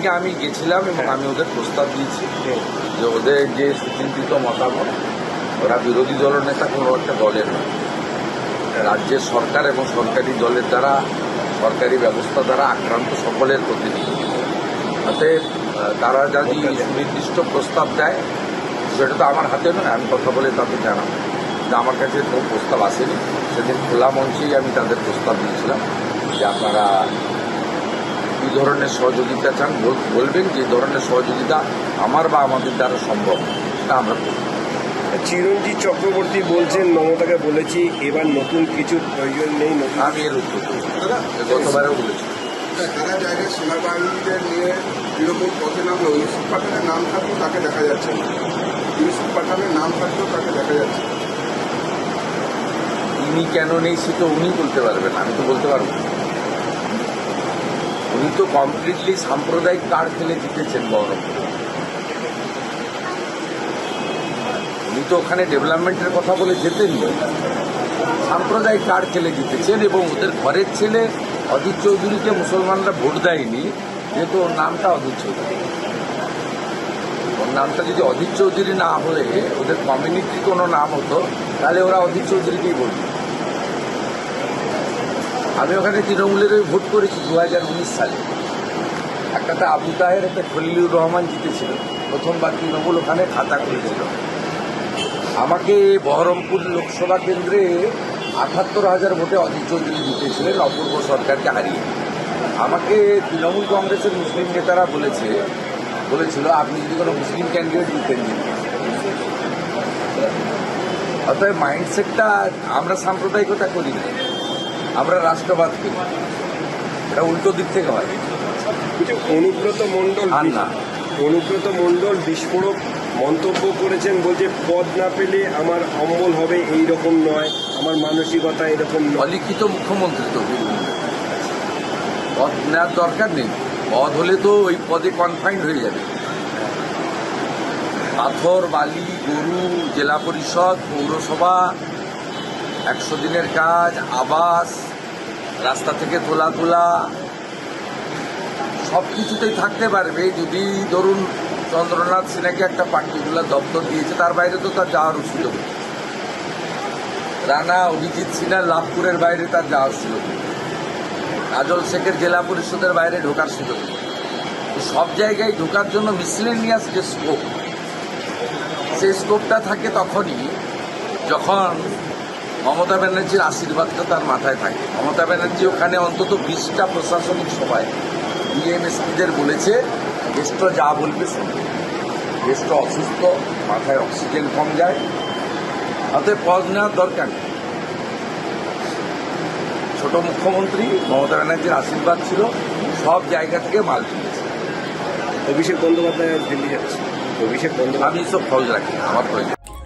সেদিনকে আমি গেছিলাম এবং আমি ওদের প্রস্তাব দিয়েছি যে ওদের যে সুচিন্তিত মতামত, ওরা বিরোধী দলনেতা কোনো একটা দলের নয় রাজ্যের সরকার এবং সরকারি দলের দ্বারা, সরকারি ব্যবস্থা দ্বারা আক্রান্ত সকলের প্রতিনিধি। অতএব তারা যদি সুনির্দিষ্ট প্রস্তাব দেয়, সেটা তো আমার হাতে নয়, আমি কথা বলে তাদের জানাব। কিন্তু আমার কাছে কোনো প্রস্তাব আসেনি। সেদিন খোলা মঞ্চেই আমি তাদের প্রস্তাব দিয়েছিলাম যে আপনারা কী ধরনের সহযোগিতা চান বলবেন যে ধরনের সহযোগিতা আমার বা আমাদের দ্বারা সম্ভব তা আমরা করব। চিরঞ্জিত চক্রবর্তী বলছেন মমতাকে বলেছি এবার নতুন কিছু প্রয়োজন নেই আমি এর উত্তর গতবারেও বলেছি। সারা জায়গায় সেনাবাহিনীদের নিয়ে পথে নামলো? ইউসুফ পাঠানের নাম থাকলেও তাকে দেখা যাচ্ছে না। ইউসুফ পাঠানের নাম থাকলেও তাকে দেখা যাচ্ছে না। উনি কেন নেই সে তো উনি বলতে পারবেন আমি তো বলতে পারব না। উনি তো কমপ্লিটলি সাম্প্রদায়িক কার্ড খেলে জিতেছেন বহরমপুরে। উনি তো ওখানে ডেভেলপমেন্টের কথা বলে জেতেননি সাম্প্রদায়িক কার্ড খেলে জিতেছেন এবং ওদের ঘরের ছেলে অজিত চৌধুরীকে মুসলমানরা ভোট দেয়নি, যেহেতু ওর নামটা অজিত চৌধুরী। ওর নামটা যদি অজিত চৌধুরী না হলে ওদের কমিউনিটির কোনো নাম হতো, তাহলে ওরা অজিত চৌধুরীকেই বলবে আমি ওখানে তৃণমূলের ভোট করেছি দু হাজার উনিশ সালে। একটাতে আবু তাহের, একটা খলিলুর রহমান জিতেছিল। প্রথমবার তৃণমূল ওখানে খাতা খুলেছিল। আমাকে বহরমপুর লোকসভা কেন্দ্রে আঠাত্তর হাজার ভোটে অজিত চৌধুরী জিতেছিলেন, অপূর্ব সরকারকে হারিয়ে। আমাকে তৃণমূল কংগ্রেসের মুসলিম নেতারা বলেছে, বলেছিল, আপনি যদি কোনো মুসলিম ক্যান্ডিডেট জিতেন অতএব মাইন্ডসেটটা আমরা সাম্প্রদায়িকতা করি না। আমরা রাষ্ট্রবাদ করি। এটা উল্টো দিক থেকে হয়। অনুব্রত মণ্ডল না। অনুব্রত মণ্ডল বিস্ফোরক মন্তব্য করেছেন বলছে পদ না পেলে আমার অম্বল হবে এই রকম নয় আমার মানসিকতা এরকম নয়। অলিখিত মুখ্যমন্ত্রী তো। পদ নেওয়ার দরকার নেই। পদ হলে তো ওই পদে কনফাইন্ড হয়ে যাবে। পাথর বালি গরু জেলা পরিষদ পৌরসভা একশো দিনের কাজ, আবাস, রাস্তা থেকে তোলা তোলা সব কিছুতেই থাকতে পারবে। যদি ধরুন চন্দ্রনাথ সিনহাকে একটা পার্টিকুলার দপ্তর দিয়েছে, তার বাইরে তো তার যাওয়ার সুযোগ রানা অভিজিৎ সিনহা লাভপুরের বাইরে তার যাওয়ার সুযোগ। কাজল শেখের জেলা পরিষদের বাইরে ঢোকার সুযোগ সব জায়গায় ঢোকার জন্য মিসলেনিয়াস যে স্কোপ সেই স্কোপটা থাকে তখনই যখন মমতা ব্যানার্জির আশীর্বাদটা তার মাথায় থাকে। মমতা ব্যানার্জি ওখানে অন্তত বিশটা প্রশাসনিক সভায় বিএমএসপিদের বলেছে গেস্ট যা বলবে গেস্ট অসুস্থ মাথায় অক্সিজেন কম যায়। অতএব পদ নেওয়ার দরকার নেই। ছোট মুখ্যমন্ত্রী মমতা ব্যানার্জির আশীর্বাদ ছিল সব জায়গা থেকে মাল তুলেছে। অভিষেক বন্দ্যোপাধ্যায় দিল্লি যাচ্ছে। অভিষেক বন্দ্যোপাধ্যায় আমি সব খোঁজ রাখি আমার প্রয়োজন।